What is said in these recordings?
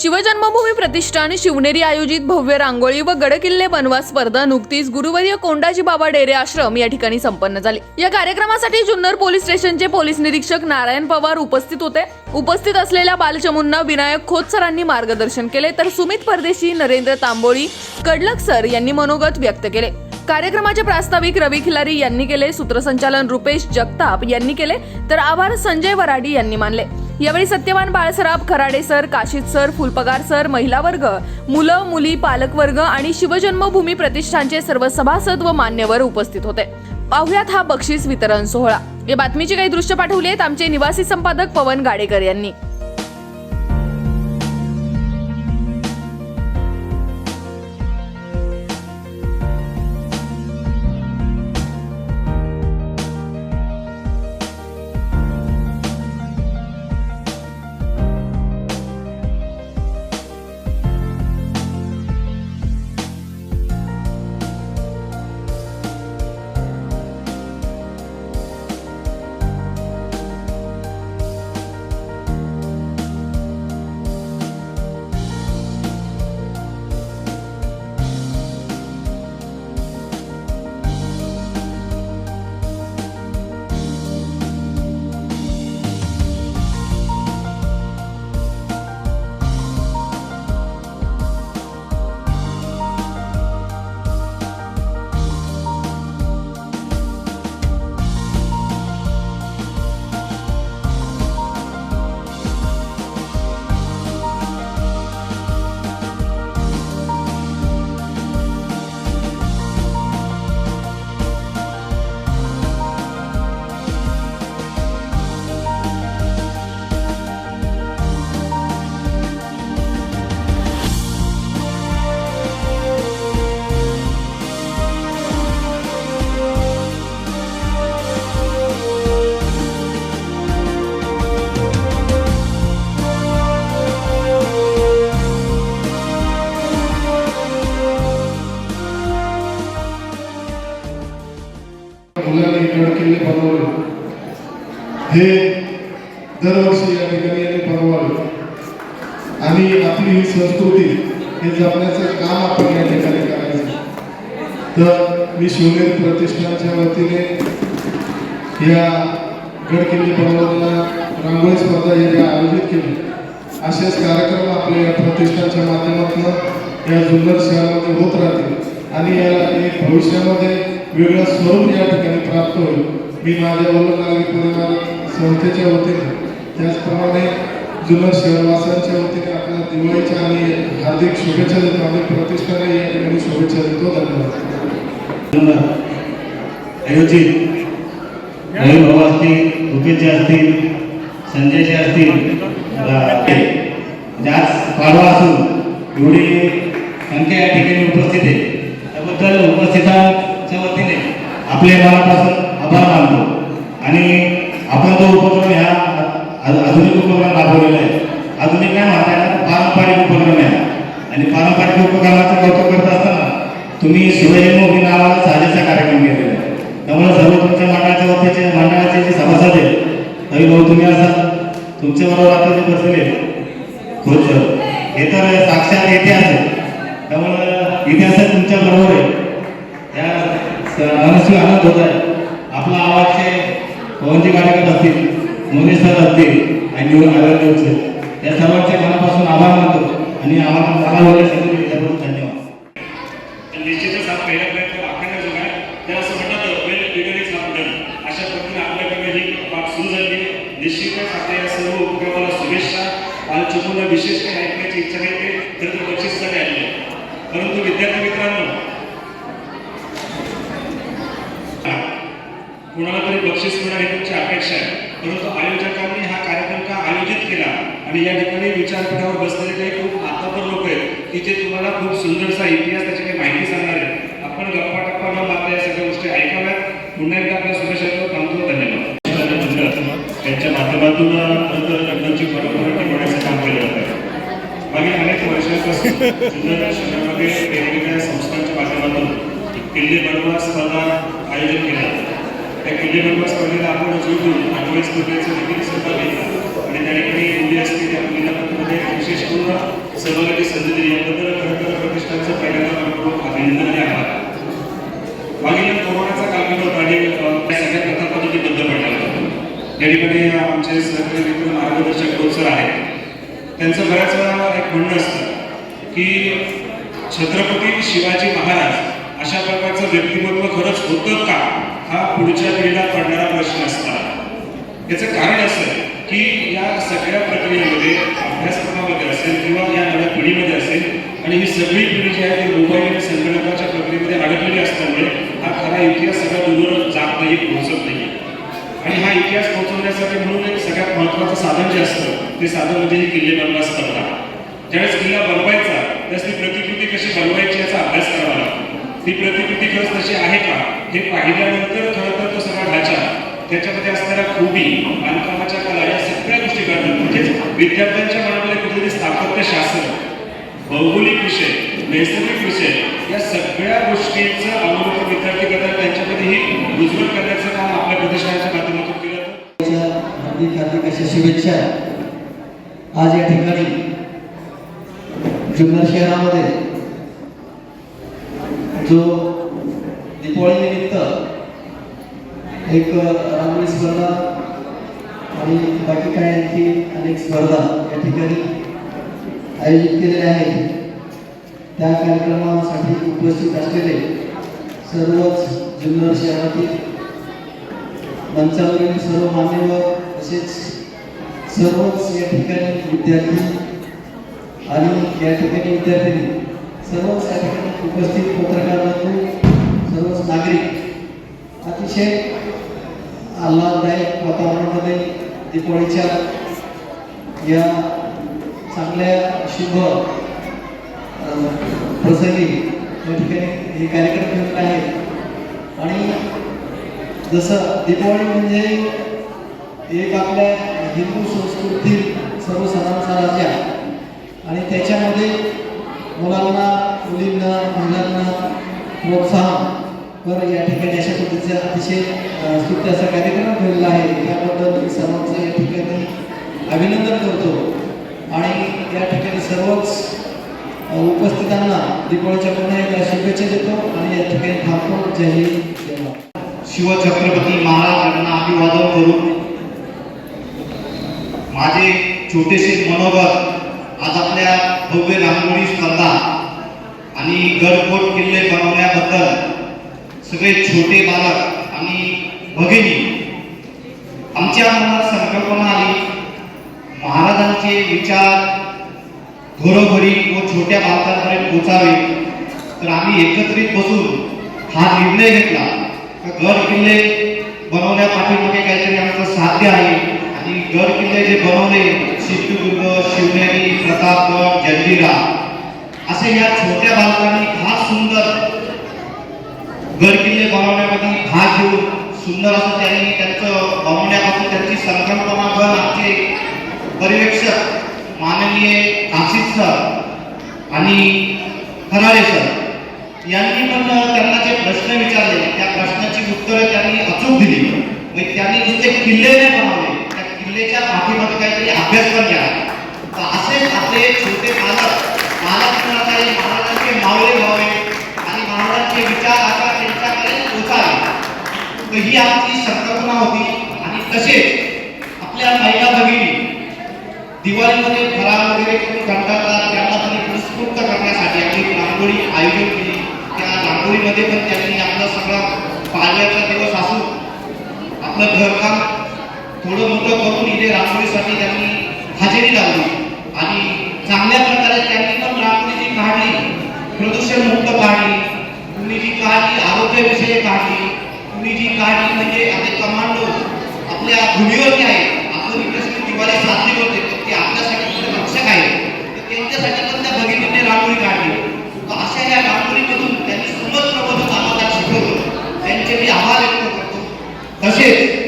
शिवजन्मभूमी प्रतिष्ठान शिवनेरी आयोजित भव्य रांगोळी व गडकिल्ले बनवा स्पर्धा नुकतीच गुरुवर्य कोंडाजी बाबा डेरे आश्रम या ठिकाणी संपन्न झाली. या कार्यक्रमासाठी जुन्नर पोलीस स्टेशनचे पोलीस निरीक्षक नारायण पवार उपस्थित होते. उपस्थित असलेल्या बालचमूंना विनायक खोत सरांनी मार्गदर्शन केले तर सुमित परदेशी नरेंद्र तांबोळी कडलक सर यांनी मनोगत व्यक्त केले. कार्यक्रमाचे प्रास्ताविक रवी खिलारी यांनी केले. सूत्रसंचालन रुपेश जगताप यांनी केले. तर आभार संजय वराडी यांनी मानले. यावेळी Satyawan Balsarab Kharade sir Kashit sir Phulpagar sir महिला वर्ग मुलं मुली पालक वर्ग आणि शिवजन्मभूमी प्रतिष्ठानचे सर्व सभासद व मान्यवर उपस्थित होते. पाहुयात हा बक्षीस वितरण सोहळा. या बातमीचे काही दृश्य पाठवली आहेत आमचे निवासी संपादक पवन गाडेकर यांनी. मुलांनी गड हे दरवर्षी या ठिकाणी यांनी बनवावे आणि आपली ही संस्कृती हे जपण्याचं काम आपण या ठिकाणी करायचं. तर मी शिवनेरी प्रतिष्ठानच्या वतीने या गडकिल्ली किल्ले रांगोळी स्पर्धा हे आयोजित केली असेच कार्यक्रम आपल्या या प्रतिष्ठानच्या माध्यमातून या जुन्नर शहरामध्ये होत राहतील. आणि याला एक भविष्यामध्ये वेगळं स्वरूप या ठिकाणी प्राप्त होईल. मी माझ्या वल्लभनागरी परिवार संस्थेच्या वतीने त्याचप्रमाणे जुन्नर शहरवासांच्या वतीने आपल्या दिवाळीच्या आणि हार्दिक शुभेच्छा देतो. आणि प्रतिष्ठाने या ठिकाणी शुभेच्छा देतो. धन्यवाद. आयोजित रवी भाऊ असतील रुपेशजी असतील संजयजी असतील म्हणजे आज पाडवा असून एवढी संख्या या ठिकाणी उपस्थित आहे. त्याबद्दल उपस्थित आपले मनापासून आभार मानतो. आणि आपण जो उपक्रम ह्या आधुनिक उपक्रम राबवलेला आहे. आधुनिक काय म्हणता पारंपरिक उपक्रम आहे आणि पारंपरिक उपक्रमाचं कौतुक करत असताना तुम्ही शिवजन्मभूमी नावाचा साजेचा कार्यक्रम केलेला आहे. त्यामुळे सर्व तुमच्या मंडळाच्या वतीचे मंडळाचे जे सभासद आहेत तरी भाऊ तुम्ही असाल तुमच्याबरोबर आता जे बसलेले खोत हे तर साक्षात इतिहास आहे. त्यामुळं इतिहासात तुमच्या बरोबर आहे. स- मनस्वी आनंद होत आहे. आपला आवाजचे पवनजी कार्यकर्ते असतील मोदी सर असतील आणि निवडून आयोजन न्यूजचे त्या सर्वांचे मनापासून आभार मानतो आणि आम्हाला धन्यवाद. निश्चितच हा पहिला प्रयत्न अखंड जो आहे त्याला असं म्हणतात वेल बिगर इज अशा पद्धतीने आपल्याकडे ही बाब सुरू झाली. निश्चितच आपल्या या सर्व उपक्रमाला शुभेच्छा. आणि चुकून विशेष काय ऐकण्याची इच्छा नाही ते खरं तर बक्षीससाठी आले परंतु विद्यार्थी मित्रांनो कुणाला तरी बक्षीस मिळणार ही तुमची अपेक्षा आहे. परंतु आयोजकांनी हा कार्यक्रम का आयोजित केला आणि या ठिकाणी विचारपीठावर बसलेले काही खूप आतापर लोक आहेत की जे तुम्हाला खूप सुंदरसा इतिहास त्याची काही माहिती सांगणार आहेत. आपण गप्पा टप्पा न मारता या सगळ्या गोष्टी ऐकाव्यात. पुन्हा एकदा आपल्या शुभेच्छा देतो. थांबतो धन्यवाद. त्यांच्या माध्यमातून खरंतर लग्नाची परंपरा टिकवण्याचं काम केलं आहे. मागील अनेक वर्षापासून शहरामध्ये वेगवेगळ्या संस्थांच्या माध्यमातून किल्ले बनवा स्पर्धा आयोजन केल्या जातात त्या किल्ले स्पर्धेला आपण जोडून आठवडी स्पर्धेचं देखील सहभाग घेतला आणि त्या ठिकाणी मुली असतील त्या मध्ये विशेष पूर्ण सहभागाची संधी दिली. याबद्दल खरं तर प्रतिष्ठानचं पहिल्यांदा मनपूर्वक अभिनंदन आणि आभार. मागील कोरोनाचा कालखंड होता आणि त्या सगळ्या प्रथा पद्धती बंद पडल्या होत्या या ठिकाणी आमचे सहकारी मित्र मार्गदर्शक कोच सर आहेत? त्यांचं बऱ्याच वेळा एक म्हणणं असतं की छत्रपती शिवाजी महाराज अशा प्रकारचं व्यक्तिमत्व खरंच होतं का? हा पुढच्या पिढीला पडणारा प्रश्न असतात याचं कारण असं की या सगळ्या प्रक्रियेमध्ये अभ्यासक्रमामध्ये असेल किंवा या नव्या पिढीमध्ये असेल आणि ही सगळी पिढी जी आहे ती मोबाईल आणि संगणकाच्या प्रक्रियेमध्ये अडकलेली असल्यामुळे हा खरा इतिहास सगळ्या दूरवर जात नाही पोहोचत नाही. आणि हा इतिहास पोहोचवण्यासाठी म्हणून एक सगळ्यात महत्त्वाचं साधन जे असतं ते साधन म्हणजे ही किल्ले बनवा स्पर्धा. ज्यावेळेस किल्ला बनवायचा त्यावेळेस ती प्रतिकृती कशी बनवायची याचा अभ्यास करावा लागतो. ती प्रतिकृती खरंच तशी आहे का? हे पाहिल्यानंतर खरं तर तो सगळा ढाचा त्याच्यामध्ये असणाऱ्या खूबी बांधकामाच्या कला या सगळ्या गोष्टी करतात म्हणजेच विद्यार्थ्यांच्या मनामध्ये कुठेतरी स्थापत्य शास्त्र भौगोलिक विषय नैसर्गिक विषय या सगळ्या गोष्टींचं अवलोकन विद्यार्थी करतात त्यांच्यामध्ये ही रुजवण करण्याचं काम आपल्या प्रतिष्ठानाच्या माध्यमातून केलं हार्दिक हार्दिक अशा शुभेच्छा. आज या ठिकाणी जुन्नर शहरामध्ये जो दीपावली निमित्त एक रांगोळी स्पर्धा आणि बाकी काय आणखी अनेक स्पर्धा या ठिकाणी आयोजित केलेल्या आहेत. त्या कार्यक्रमासाठी उपस्थित असलेले सर्वच जुन्नर शहरातील मंचावरील सर्व मान्यवर तसेच सर्वच या ठिकाणी विद्यार्थी आणि या ठिकाणी विद्यार्थ्यांनी सर्वच या ठिकाणी उपस्थित पत्रकार बंधू सर्वच नागरिक अतिशय आल्हाददायक वातावरणामध्ये दीपावलीच्या या चांगल्या शुभ प्रसंगी या ठिकाणी हे कार्यक्रम घेऊन आहेत. आणि जसं दीपावली म्हणजे एक आपल्या हिंदू संस्कृतीतील सर्व सणांचा राजा आणि त्याच्यामध्ये मुलांना मुलींना मुलांना प्रोत्साहन. या ठिकाणी अशा पद्धतीचा अतिशय स्तुत्य असा कार्यक्रम ठेवलेला आहे याबद्दल मी सर्वांचं या ठिकाणी अभिनंदन करतो. आणि या ठिकाणी सर्वच उपस्थितांना दीपावलीच्या पुन्हा एकदा शुभेच्छा देतो आणि या ठिकाणी थांबतो. जय हिंद शिवछत्रपती महाराजांना अभिवादन करून माझे छोटेसे मनोगत आज आपल्या भव्य रांगोळी स्पर्धा आणि गडकोट किल्ले बनवण्याबद्दल सगळे छोटे बालक आणि भगिनी आमच्या मनात संकल्पना आली. महाराजांचे विचार घरोघरी व छोट्या बालकांपर्यंत पोचावे. तर आम्ही एकत्रित बसून हा निर्णय घेतला. तर गड किल्ले बनवण्यापाठीमागे काहीतरी आमचं साध्य आहे. आणि गड किल्ले जे बनवले सिंधुदुर्ग शिवनेरी प्रतापगड जंजिरा असे या छोट्या बालकांनी फार सुंदर गड किल्ले बनवण्यामध्ये भाग घेऊन सुंदर असं त्यांनी त्यांचं बनवण्यापासून त्यांची संकल्पना पण आमचे पर्यवेक्षक माननीय काशीद सर आणि खराडे सर यांनी पण त्यांना जे प्रश्न विचारले त्या प्रश्नाची उत्तरं त्यांनी अचूक दिली. म्हणजे त्यांनी नुसते किल्ले नाही बनवले. त्या किल्लेच्या पाठीमध्ये काहीतरी अभ्यास पण केला. तर असेच आपले छोटे बालक महाराष्ट्राचे महाराजांचे मावळे व्हावे आणि महाराजांचे विचार आता त्यांच्याकडे पोचावे. तर ही आमची संकल्पना होती आणि तसेच आपल्या महिला भगिनी दिवाळीमध्ये फराळ वगैरे करून कंटाळतात त्यांना तरी पुरस्कृत करण्यासाठी आम्ही रांगोळी आयोजन केली. त्या रांगोळीमध्ये पण त्यांनी आपला सगळा पाडव्याचा दिवस असून आपलं घरकाम थोडं मोठं करून इथे रांगोळीसाठी त्यांनी हजेरी लावली. आणि चांगल्या प्रकारे त्यांनी पण रांगोळी जी काढली प्रदूषण मुक्त काढली कुणी जी काढली आरोग्याविषयी काढली तुम्ही जी काढली म्हणजे आता कमांडो आपल्या भूमीवरती आहे. आपण इकडे दिवाळी साजरी करते पण ते आपल्यासाठी रक्षक आहे. तर त्यांच्यासाठी पण त्या भगिनीने रांगोळी काढली तर अशा या रांगोळीमधून त्यांनी सुंदर प्रबोधन आम्हाला शिकवलं त्यांचे मी आभार व्यक्त करतो तसेच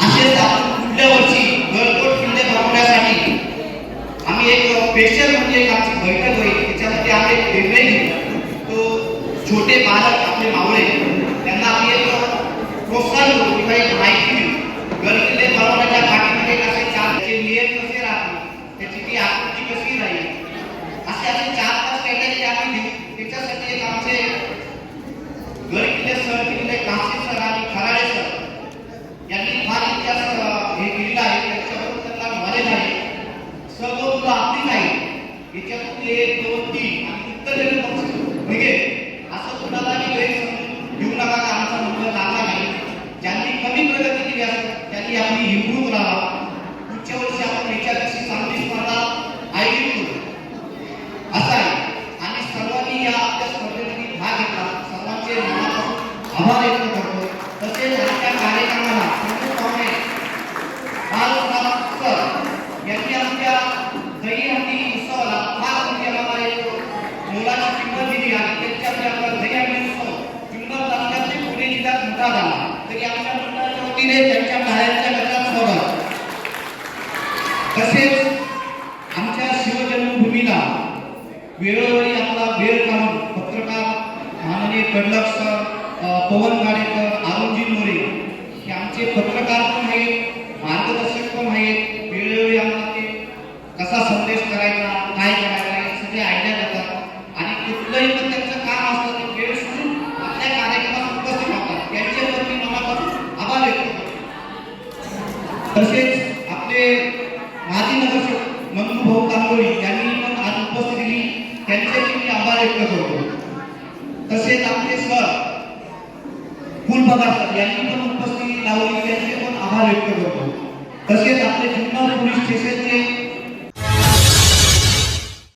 असेच आपण पुढल्या वर्षी गडकोट किल्ले बनवण्यासाठी आम्ही एक स्पेशल म्हणजे एक आमची बैठक होईल त्याच्यामध्ये आम्ही एक निर्णय घेऊ तो छोटे बालक आपले मावळे त्यांना आम्ही एक प्रोत्साहन करू किंवा एक माहिती देऊ गड किल्ले बनवण्याच्या पाठीमागे कसे चार त्याचे नियम कसे राहतील त्याची ती आकृती कशी राहील याच्यातून एक दोन तीन आणि उत्तर पक्ष निघेल असं कुणालाही गैरसमजून घेऊ नका का आमचा नंबर लागला नाही ज्यांनी कमी प्रगती केली असेल त्यांनी आपली इम्प्रूव्ह करावा पुढच्या वर्षी आपण याच्यापेक्षा चांगली स्पर्धा आयोजित करू असं आहे आणि सर्वांनी या आपल्या स्पर्धेमध्ये भाग घेतला सर्वांचे मनापासून आभार व्यक्त करतो तसेच आजच्या कार्यक्रमाला प्रमुख पाहुणे बालराम सर यांनी आमच्या दहीहंडी उत्सवाला फार मोठी आम्हाला एक मोलाची किंमत दिली आणि त्यांच्यामुळे आपला दहीहंडी उत्सव जुन्नर तालुक्यातील पुणे जिल्ह्यात मोठा झाला तरी आमच्या मंडळाच्या वतीने त्यांच्या बाहेरच्या गटात स्वागत तसेच आमच्या शिवजन्मभूमीला वेळोवेळी आपला वेळ काढून पत्रकार माननीय कडलक सर पवन गाडेकर अरुणजी मोरे हे आमचे पत्रकार पण आहेत मार्गदर्शक पण आहेत. वेळोवेळी आम्हाला ते कसा संदेश करायचा काय करायचा हे सगळे आयडिया देतात. आणि कुठलंही पण त्यांचं काम असतं ते वेळ सोडून आपल्या कार्यक्रमात उपस्थित राहतात. त्यांच्यावरती मनापासून आभार व्यक्त करतो. तसेच आपले माजी नगरसेवक मंगू भाऊ तांबोळी यांनी पण आज उपस्थित दिली त्यांच्याही मी आभार व्यक्त करतो तसेच आपले सर फुलपगार सर यांनी पण उपस्थिती लावली त्यांचे पण आभार व्यक्त करतो.